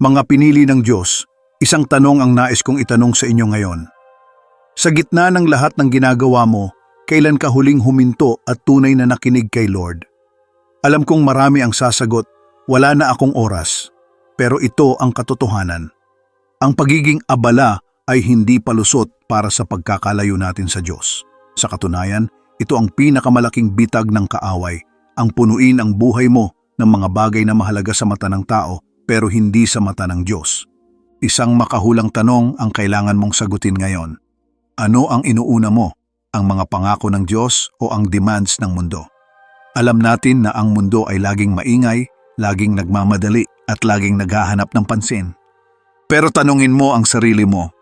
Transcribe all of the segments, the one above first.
Mga pinili ng Diyos, isang tanong ang nais kong itanong sa inyo ngayon. Sa gitna ng lahat ng ginagawa mo, kailan ka huling huminto at tunay na nakinig kay Lord? Alam kong marami ang sasagot, wala na akong oras. Pero ito ang katotohanan. Ang pagiging abala ay hindi palusot para sa pagkakalayo natin sa Diyos. Sa katunayan, ito ang pinakamalaking bitag ng kaaway, ang punuin ang buhay mo ng mga bagay na mahalaga sa mata ng tao pero hindi sa mata ng Diyos. Isang makahulang tanong ang kailangan mong sagutin ngayon. Ano ang inuuna mo? Ang mga pangako ng Diyos o ang demands ng mundo? Alam natin na ang mundo ay laging maingay, laging nagmamadali at laging naghahanap ng pansin. Pero tanungin mo ang sarili mo.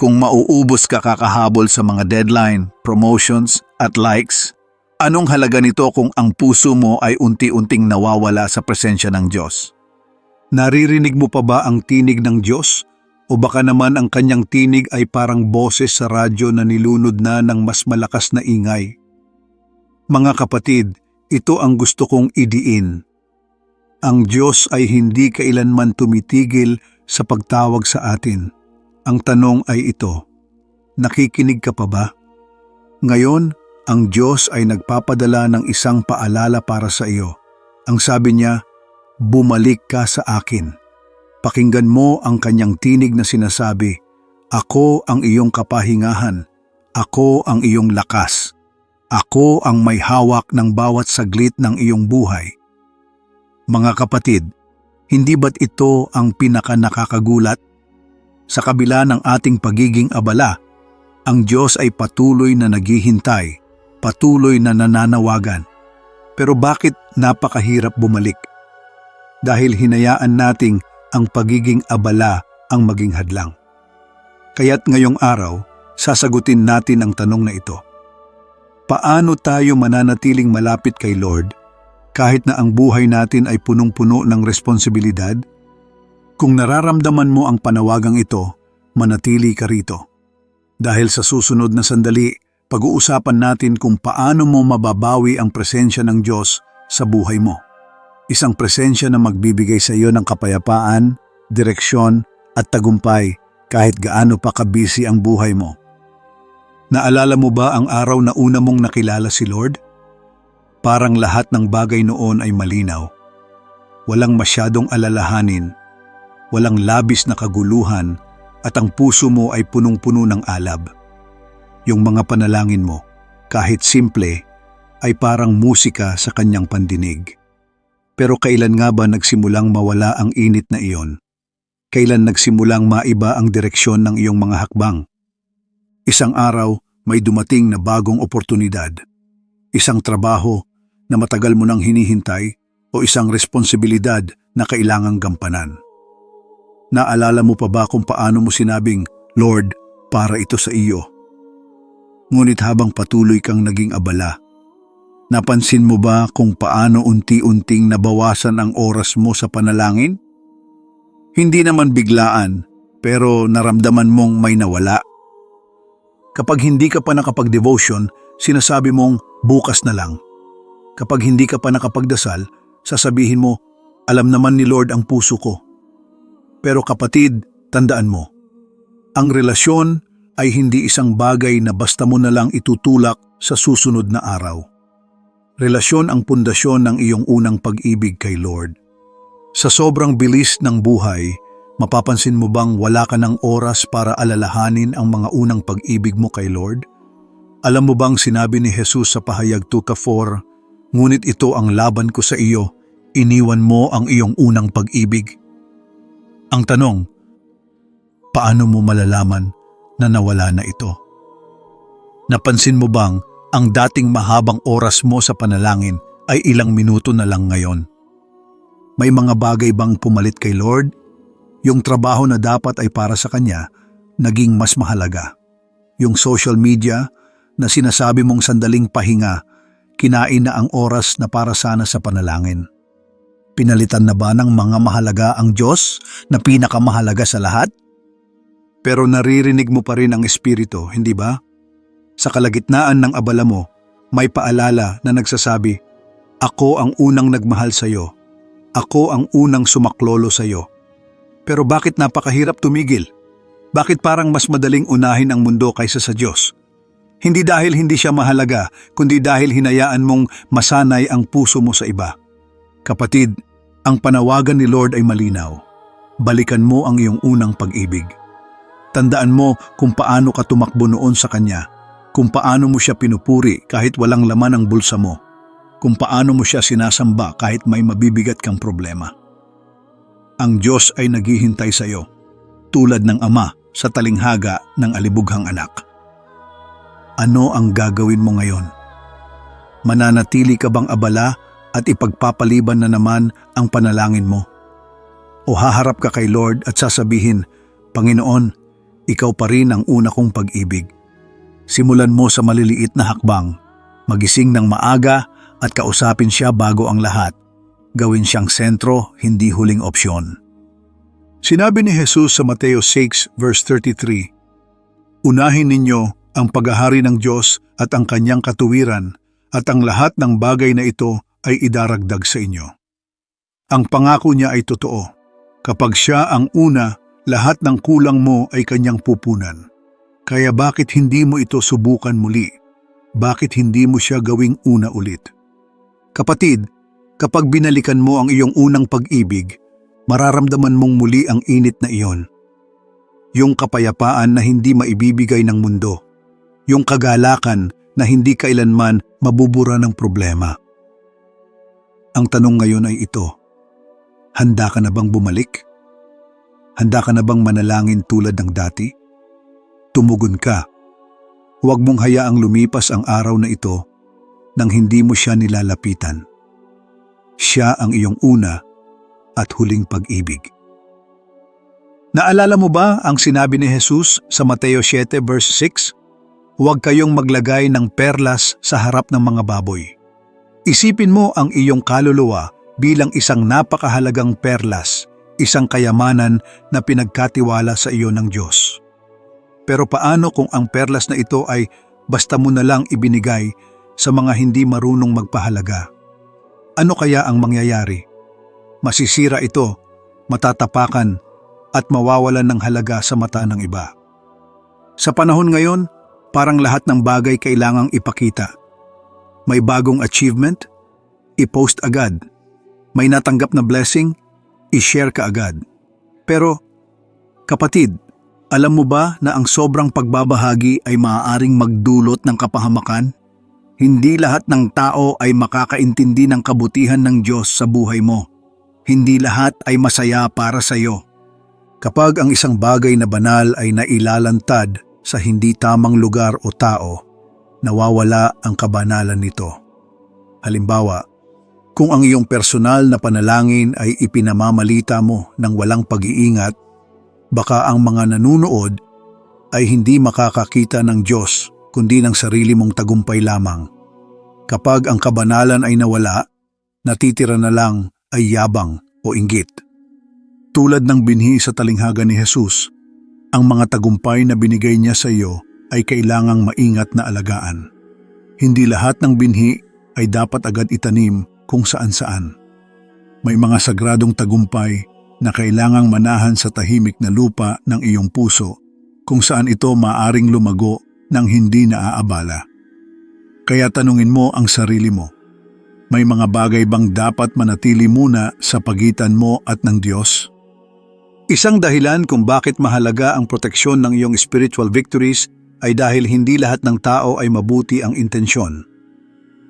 Kung mauubos ka kakahabol sa mga deadline, promotions at likes, anong halaga nito kung ang puso mo ay unti-unting nawawala sa presensya ng Diyos? Naririnig mo pa ba ang tinig ng Diyos? O baka naman ang kanyang tinig ay parang boses sa radyo na nilunod na ng mas malakas na ingay? Mga kapatid, ito ang gusto kong idiin. Ang Diyos ay hindi kailanman tumitigil sa pagtawag sa atin. Ang tanong ay ito, nakikinig ka pa ba? Ngayon, ang Diyos ay nagpapadala ng isang paalala para sa iyo. Ang sabi niya, bumalik ka sa akin. Pakinggan mo ang kanyang tinig na sinasabi, Ako ang iyong kapahingahan, ako ang iyong lakas, ako ang may hawak ng bawat saglit ng iyong buhay. Mga kapatid, hindi ba't ito ang pinaka nakakagulat? Sa kabila ng ating pagiging abala, ang Diyos ay patuloy na naghihintay, patuloy na nananawagan. Pero bakit napakahirap bumalik? Dahil hinayaan nating ang pagiging abala ang maging hadlang. Kaya't ngayong araw, sasagutin natin ang tanong na ito. Paano tayo mananatiling malapit kay Lord kahit na ang buhay natin ay punong-puno ng responsibilidad? Kung nararamdaman mo ang panawagang ito, manatili ka rito. Dahil sa susunod na sandali, pag-uusapan natin kung paano mo mababawi ang presensya ng Diyos sa buhay mo. Isang presensya na magbibigay sa iyo ng kapayapaan, direksyon at tagumpay kahit gaano pa kabisi ang buhay mo. Naalala mo ba ang araw na una mong nakilala si Lord? Parang lahat ng bagay noon ay malinaw. Walang masyadong alalahanin, walang labis na kaguluhan at ang puso mo ay punong-puno ng alab. Yung mga panalangin mo, kahit simple, ay parang musika sa kanyang pandinig. Pero kailan nga ba nagsimulang mawala ang init na iyon? Kailan nagsimulang maiba ang direksyon ng iyong mga hakbang? Isang araw, may dumating na bagong oportunidad. Isang trabaho na matagal mo nang hinihintay o isang responsibilidad na kailangang gampanan. Naalala mo pa ba kung paano mo sinabing, Lord, para ito sa iyo? Ngunit habang patuloy kang naging abala, napansin mo ba kung paano unti-unting nabawasan ang oras mo sa panalangin? Hindi naman biglaan, pero naramdaman mong may nawala. Kapag hindi ka pa nakapag-devotion, sinasabi mong bukas na lang. Kapag hindi ka pa nakapagdasal, sasabihin mo, alam naman ni Lord ang puso ko. Pero kapatid, tandaan mo, ang relasyon ay hindi isang bagay na basta mo na lang itutulak sa susunod na araw. Relasyon ang pundasyon ng iyong unang pag-ibig kay Lord. Sa sobrang bilis ng buhay, mapapansin mo bang wala ka ng oras para alalahanin ang mga unang pag-ibig mo kay Lord? Alam mo bang sinabi ni Jesus sa pahayag 2.4, Ngunit ito ang laban ko sa iyo, iniwan mo ang iyong unang pag-ibig. Ang tanong, paano mo malalaman na nawala na ito? Napansin mo bang ang dating mahabang oras mo sa panalangin ay ilang minuto na lang ngayon? May mga bagay bang pumalit kay Lord? Yung trabaho na dapat ay para sa Kanya, naging mas mahalaga. Yung social media na sinasabi mong sandaling pahinga, kinain na ang oras na para sana sa panalangin. Pinalitan na ba ng mga mahalaga ang Diyos na pinakamahalaga sa lahat? Pero naririnig mo pa rin ang Espiritu, hindi ba? Sa kalagitnaan ng abala mo, may paalala na nagsasabi, Ako ang unang nagmahal sa iyo. Ako ang unang sumaklolo sa iyo. Pero bakit napakahirap tumigil? Bakit parang mas madaling unahin ang mundo kaysa sa Diyos? Hindi dahil hindi siya mahalaga, kundi dahil hinayaan mong masanay ang puso mo sa iba. Kapatid, ang panawagan ni Lord ay malinaw. Balikan mo ang iyong unang pag-ibig. Tandaan mo kung paano ka tumakbo noon sa Kanya, kung paano mo siya pinupuri kahit walang laman ang bulsa mo, kung paano mo siya sinasamba kahit may mabibigat kang problema. Ang Diyos ay naghihintay sa iyo, tulad ng Ama sa talinghaga ng alibughang anak. Ano ang gagawin mo ngayon? Mananatili ka bang abala at ipagpapaliban na naman ang panalangin mo? O haharap ka kay Lord at sasabihin, Panginoon, ikaw pa rin ang una kong pag-ibig. Simulan mo sa maliliit na hakbang, magising ng maaga at kausapin siya bago ang lahat. Gawin siyang sentro, hindi huling opsyon. Sinabi ni Jesus sa Mateo 6 verse 33, Unahin ninyo ang paghahari ng Diyos at ang kanyang katuwiran at ang lahat ng bagay na ito ay idaragdag sa inyo. Ang pangako niya ay totoo. Kapag siya ang una, lahat ng kulang mo ay kanyang pupunan. Kaya bakit hindi mo ito subukan muli? Bakit hindi mo siya gawing una ulit? Kapatid, kapag binalikan mo ang iyong unang pag-ibig, mararamdaman mong muli ang init na iyon. Yung kapayapaan na hindi maibibigay ng mundo yung kagalakan na hindi kailanman mabubura ng problema. Ang tanong ngayon ay ito, handa ka na bang bumalik? Handa ka na bang manalangin tulad ng dati? Tumugon ka. Huwag mong hayaang lumipas ang araw na ito nang hindi mo siya nilalapitan. Siya ang iyong una at huling pag-ibig. Naalala mo ba ang sinabi ni Jesus sa Mateo 7 verse 6? Huwag kayong maglagay ng perlas sa harap ng mga baboy. Isipin mo ang iyong kaluluwa bilang isang napakahalagang perlas, isang kayamanan na pinagkatiwala sa iyo ng Diyos. Pero paano kung ang perlas na ito ay basta mo na lang ibinigay sa mga hindi marunong magpahalaga? Ano kaya ang mangyayari? Masisira ito, matatapakan, at mawawalan ng halaga sa mata ng iba. Sa panahon ngayon, Parang lahat ng bagay kailangang ipakita. May bagong achievement, i-post agad. May natanggap na blessing, i-share ka agad. Pero, kapatid, alam mo ba na ang sobrang pagbabahagi ay maaaring magdulot ng kapahamakan? Hindi lahat ng tao ay makakaintindi ng kabutihan ng Diyos sa buhay mo. Hindi lahat ay masaya para sa iyo. Kapag ang isang bagay na banal ay nailalantad sa hindi tamang lugar o tao, nawawala ang kabanalan nito. Halimbawa, kung ang iyong personal na panalangin ay ipinamamalita mo ng walang pag-iingat, baka ang mga nanunood ay hindi makakakita ng Diyos kundi ng sarili mong tagumpay lamang. Kapag ang kabanalan ay nawala, natitira na lang ay yabang o inggit. Tulad ng binhi sa talinghaga ni Jesus, ang mga tagumpay na binigay niya sa iyo ay kailangang maingat na alagaan. Hindi lahat ng binhi ay dapat agad itanim kung saan-saan. May mga sagradong tagumpay na kailangang manahan sa tahimik na lupa ng iyong puso kung saan ito maaring lumago ng hindi naaabala. Kaya tanungin mo ang sarili mo, may mga bagay bang dapat manatili muna sa pagitan mo at ng Diyos? Isang dahilan kung bakit mahalaga ang proteksyon ng iyong spiritual victories ay dahil hindi lahat ng tao ay mabuti ang intensyon.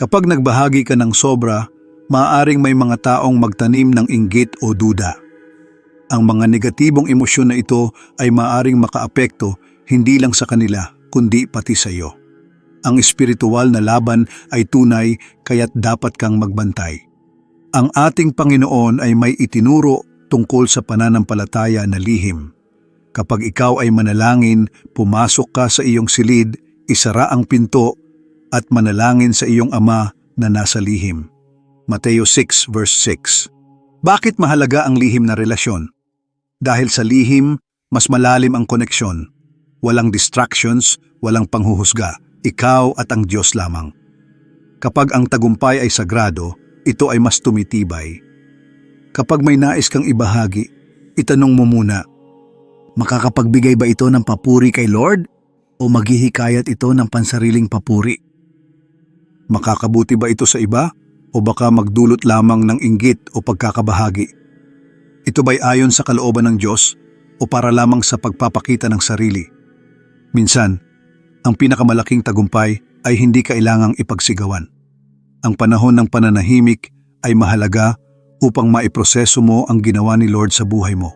Kapag nagbahagi ka ng sobra, maaaring may mga taong magtanim ng inggit o duda. Ang mga negatibong emosyon na ito ay maaaring makaapekto hindi lang sa kanila kundi pati sa iyo. Ang espiritual na laban ay tunay kaya't dapat kang magbantay. Ang ating Panginoon ay may itinuro tungkol sa pananampalataya na lihim. Kapag ikaw ay manalangin, pumasok ka sa iyong silid, isara ang pinto, at manalangin sa iyong ama na nasa lihim. Mateo 6 verse 6 Bakit mahalaga ang lihim na relasyon? Dahil sa lihim, mas malalim ang koneksyon. Walang distractions, walang panghuhusga. Ikaw at ang Diyos lamang. Kapag ang tagumpay ay sagrado, ito ay mas tumitibay Kapag may nais kang ibahagi, itanong mo muna, makakapagbigay ba ito ng papuri kay Lord o maghihikayat ito ng pansariling papuri? Makakabuti ba ito sa iba o baka magdulot lamang ng inggit o pagkakabahagi? Ito ba'y ayon sa kalooban ng Diyos o para lamang sa pagpapakita ng sarili? Minsan, ang pinakamalaking tagumpay ay hindi kailangang ipagsigawan. Ang panahon ng pananahimik ay mahalaga upang maiproseso mo ang ginawa ni Lord sa buhay mo.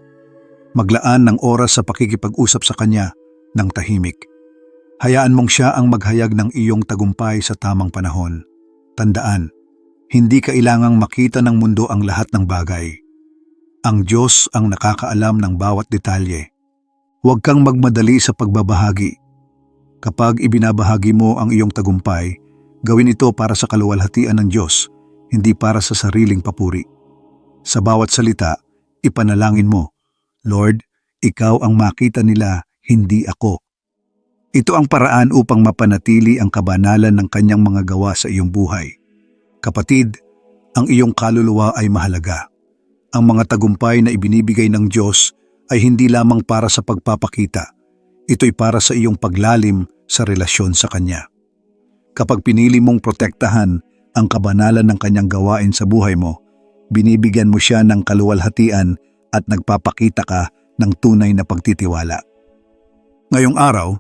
Maglaan ng oras sa pakikipag-usap sa Kanya ng tahimik. Hayaan mong siya ang maghayag ng iyong tagumpay sa tamang panahon. Tandaan, hindi kailangang makita ng mundo ang lahat ng bagay. Ang Diyos ang nakakaalam ng bawat detalye. Huwag kang magmadali sa pagbabahagi. Kapag ibinabahagi mo ang iyong tagumpay, gawin ito para sa kaluwalhatian ng Diyos, hindi para sa sariling papuri. Sa bawat salita, ipanalangin mo, Lord, ikaw ang makita nila, hindi ako. Ito ang paraan upang mapanatili ang kabanalan ng kanyang mga gawa sa iyong buhay. Kapatid, ang iyong kaluluwa ay mahalaga. Ang mga tagumpay na ibinibigay ng Diyos ay hindi lamang para sa pagpapakita. Ito'y para sa iyong paglalim sa relasyon sa Kanya. Kapag pinili mong protektahan ang kabanalan ng Kanyang gawain sa buhay mo, binibigyan mo siya ng kaluwalhatian at nagpapakita ka ng tunay na pagtitiwala. Ngayong araw,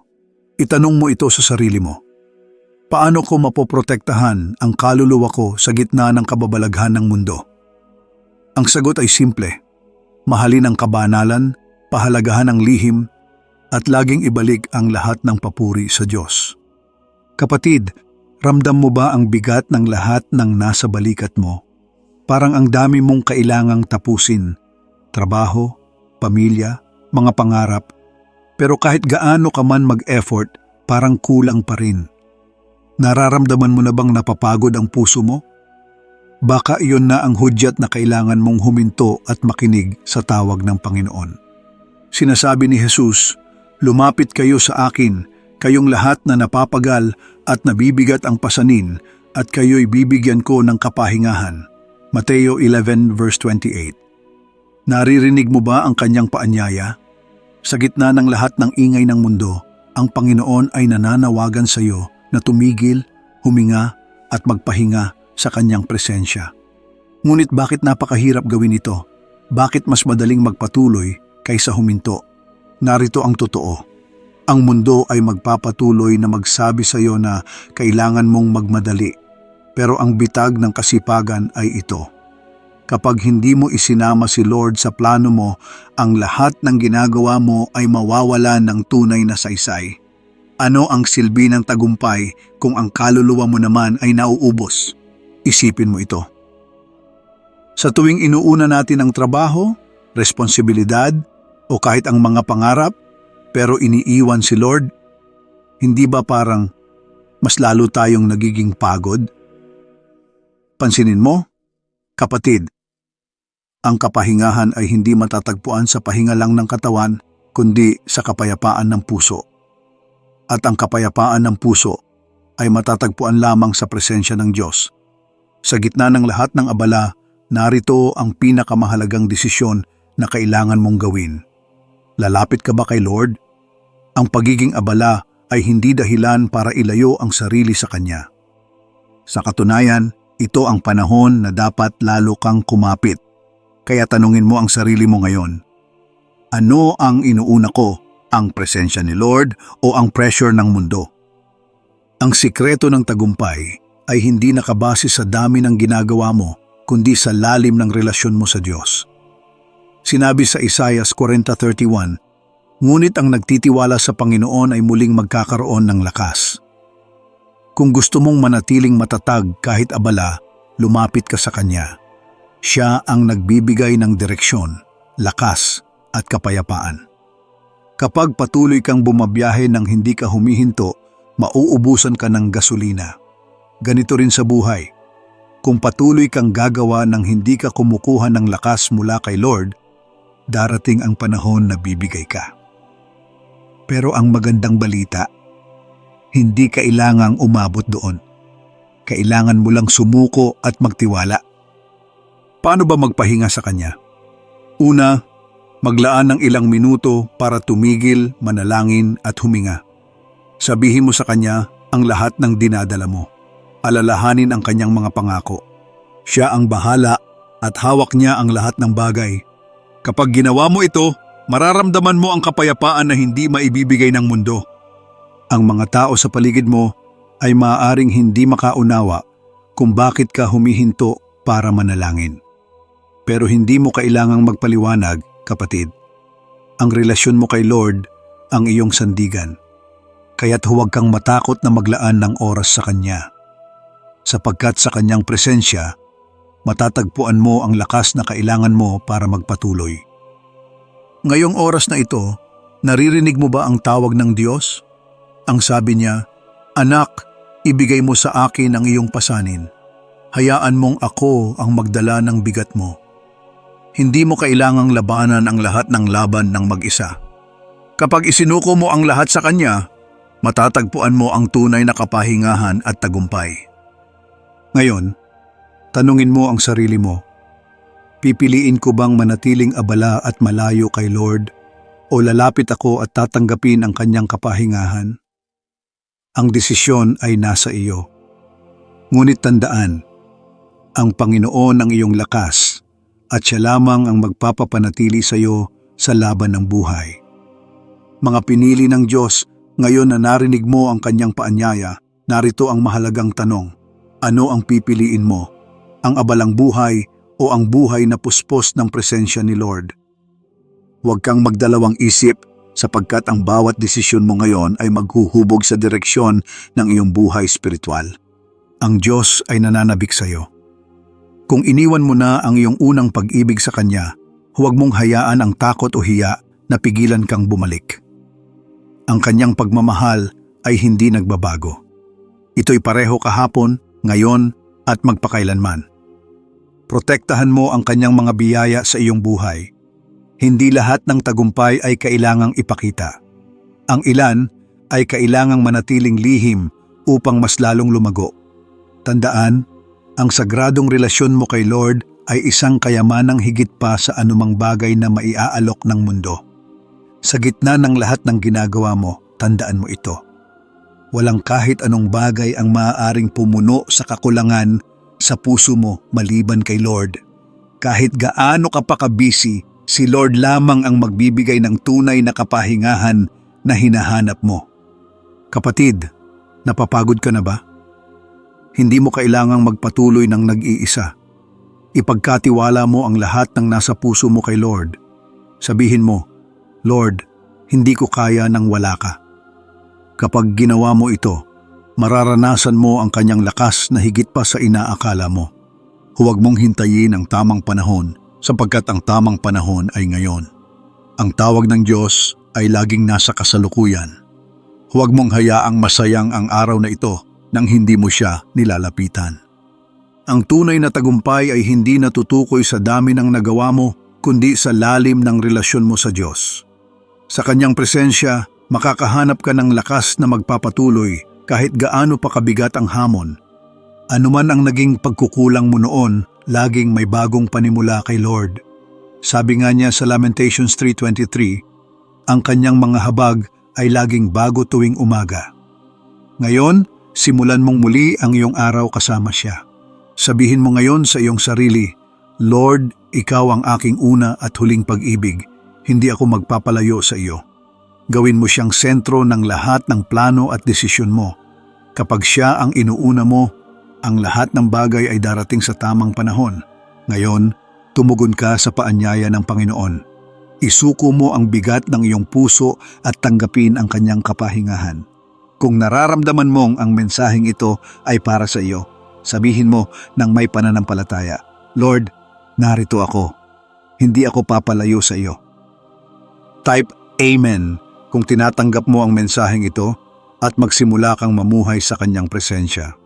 itanong mo ito sa sarili mo. Paano ko mapoprotektahan ang kaluluwa ko sa gitna ng kababalaghan ng mundo? Ang sagot ay simple. Mahalin ang kabanalan, pahalagahan ang lihim, at laging ibalik ang lahat ng papuri sa Diyos. Kapatid, ramdam mo ba ang bigat ng lahat ng nasa balikat mo? Parang ang dami mong kailangang tapusin. Trabaho, pamilya, mga pangarap. Pero kahit gaano ka man mag-effort, parang kulang pa rin. Nararamdaman mo na bang napapagod ang puso mo? Baka iyon na ang hudyat na kailangan mong huminto at makinig sa tawag ng Panginoon. Sinasabi ni Jesus, Lumapit kayo sa akin, kayong lahat na napapagal at nabibigat ang pasanin, at kayo'y bibigyan ko ng kapahingahan. Mateo 11 verse 28 Naririnig mo ba ang kanyang paanyaya? Sa gitna ng lahat ng ingay ng mundo, ang Panginoon ay nananawagan sa iyo na tumigil, huminga at magpahinga sa kanyang presensya. Ngunit bakit napakahirap gawin ito? Bakit mas madaling magpatuloy kaysa huminto? Narito ang totoo. Ang mundo ay magpapatuloy na magsabi sa iyo na kailangan mong magmadali. Pero ang bitag ng kasipagan ay ito. Kapag hindi mo isinama si Lord sa plano mo, ang lahat ng ginagawa mo ay mawawala ng tunay na saysay. Ano ang silbi ng tagumpay kung ang kaluluwa mo naman ay nauubos? Isipin mo ito. Sa tuwing inuuna natin ang trabaho, responsibilidad, o kahit ang mga pangarap, pero iniiwan si Lord, hindi ba parang mas lalo tayong nagiging pagod? Pansinin mo, kapatid, ang kapahingahan ay hindi matatagpuan sa pahinga lang ng katawan, kundi sa kapayapaan ng puso. At ang kapayapaan ng puso ay matatagpuan lamang sa presensya ng Diyos. Sa gitna ng lahat ng abala, narito ang pinakamahalagang desisyon na kailangan mong gawin. Lalapit ka ba kay Lord? Ang pagiging abala ay hindi dahilan para ilayo ang sarili sa Kanya. Sa katunayan, ito ang panahon na dapat lalo kang kumapit. Kaya tanungin mo ang sarili mo ngayon. Ano ang inuuna ko? Ang presensya ni Lord o ang pressure ng mundo? Ang sikreto ng tagumpay ay hindi nakabase sa dami ng ginagawa mo, kundi sa lalim ng relasyon mo sa Diyos. Sinabi sa Isaiah 40.31, Ngunit ang nagtitiwala sa Panginoon ay muling magkakaroon ng lakas. Kung gusto mong manatiling matatag kahit abala, lumapit ka sa Kanya. Siya ang nagbibigay ng direksyon, lakas at kapayapaan. Kapag patuloy kang bumabiyahe ng hindi ka humihinto, mauubusan ka ng gasolina. Ganito rin sa buhay. Kung patuloy kang gagawa ng hindi ka kumukuha ng lakas mula kay Lord, darating ang panahon na bibigay ka. Pero ang magandang balita, hindi kailangang umabot doon. Kailangan mo lang sumuko at magtiwala. Paano ba magpahinga sa Kanya? Una, Maglaan ng ilang minuto para tumigil, manalangin at huminga. Sabihin mo sa Kanya ang lahat ng dinadala mo. Alalahanin ang Kanyang mga pangako. Siya ang bahala at hawak niya ang lahat ng bagay. Kapag ginawa mo ito, mararamdaman mo ang kapayapaan na hindi maibibigay ng mundo. Ang mga tao sa paligid mo ay maaaring hindi makaunawa kung bakit ka humihinto para manalangin. Pero hindi mo kailangang magpaliwanag, kapatid. Ang relasyon mo kay Lord ang iyong sandigan. Kaya't huwag kang matakot na maglaan ng oras sa Kanya. Sapagkat sa Kanyang presensya, matatagpuan mo ang lakas na kailangan mo para magpatuloy. Ngayong oras na ito, naririnig mo ba ang tawag ng Diyos? Ang sabi niya, Anak, ibigay mo sa akin ang iyong pasanin. Hayaan mong ako ang magdala ng bigat mo. Hindi mo kailangang labanan ang lahat ng laban ng mag-isa. Kapag isinuko mo ang lahat sa Kanya, matatagpuan mo ang tunay na kapahingahan at tagumpay. Ngayon, tanungin mo ang sarili mo, pipiliin ko bang manatiling abala at malayo kay Lord o lalapit ako at tatanggapin ang kanyang kapahingahan? Ang desisyon ay nasa iyo. Ngunit tandaan, ang Panginoon ang iyong lakas at siya lamang ang magpapapanatili sa iyo sa laban ng buhay. Mga pinili ng Diyos, ngayon na narinig mo ang kanyang paanyaya, narito ang mahalagang tanong. Ano ang pipiliin mo? Ang abalang buhay o ang buhay na puspos ng presensya ni Lord? Huwag kang magdalawang isip sapagkat ang bawat desisyon mo ngayon ay maghuhubog sa direksyon ng iyong buhay spiritual. Ang Diyos ay nananabik sa iyo. Kung iniwan mo na ang iyong unang pag-ibig sa Kanya, huwag mong hayaan ang takot o hiya na pigilan kang bumalik. Ang Kanyang pagmamahal ay hindi nagbabago. Ito'y pareho kahapon, ngayon at magpakailanman. Protektahan mo ang Kanyang mga biyaya sa iyong buhay. Hindi lahat ng tagumpay ay kailangang ipakita. Ang ilan ay kailangang manatiling lihim upang mas lalong lumago. Tandaan, ang sagradong relasyon mo kay Lord ay isang kayamanang higit pa sa anumang bagay na maiaalok ng mundo. Sa gitna ng lahat ng ginagawa mo, tandaan mo ito. Walang kahit anong bagay ang maaaring pumuno sa kakulangan sa puso mo maliban kay Lord. Kahit gaano ka pa kabisi, si Lord lamang ang magbibigay ng tunay na kapahingahan na hinahanap mo. Kapatid, napapagod ka na ba? Hindi mo kailangang magpatuloy ng nag-iisa. Ipagkatiwala mo ang lahat ng nasa puso mo kay Lord. Sabihin mo, Lord, hindi ko kaya nang wala ka. Kapag ginawa mo ito, mararanasan mo ang kanyang lakas na higit pa sa inaakala mo. Huwag mong hintayin ang tamang panahon sapagkat ang tamang panahon ay ngayon. Ang tawag ng Diyos ay laging nasa kasalukuyan. Huwag mong hayaang masayang ang araw na ito nang hindi mo siya nilalapitan. Ang tunay na tagumpay ay hindi natutukoy sa dami ng nagawa mo, kundi sa lalim ng relasyon mo sa Diyos. Sa kanyang presensya, makakahanap ka ng lakas na magpapatuloy kahit gaano pa kabigat ang hamon. Anuman ang naging pagkukulang mo noon, laging may bagong panimula kay Lord. Sabi nga niya sa Lamentations 3.23, ang kanyang mga habag ay laging bago tuwing umaga. Ngayon, simulan mong muli ang iyong araw kasama siya. Sabihin mo ngayon sa iyong sarili, Lord, ikaw ang aking una at huling pag-ibig, hindi ako magpapalayo sa iyo. Gawin mo siyang sentro ng lahat ng plano at desisyon mo. Kapag siya ang inuuna mo, ang lahat ng bagay ay darating sa tamang panahon. Ngayon, tumugon ka sa paanyaya ng Panginoon. Isuko mo ang bigat ng iyong puso at tanggapin ang kanyang kapahingahan. Kung nararamdaman mong ang mensaheng ito ay para sa iyo, sabihin mo ng may pananampalataya, Lord, narito ako. Hindi ako papalayo sa iyo. Type Amen kung tinatanggap mo ang mensaheng ito at magsimula kang mamuhay sa kanyang presensya.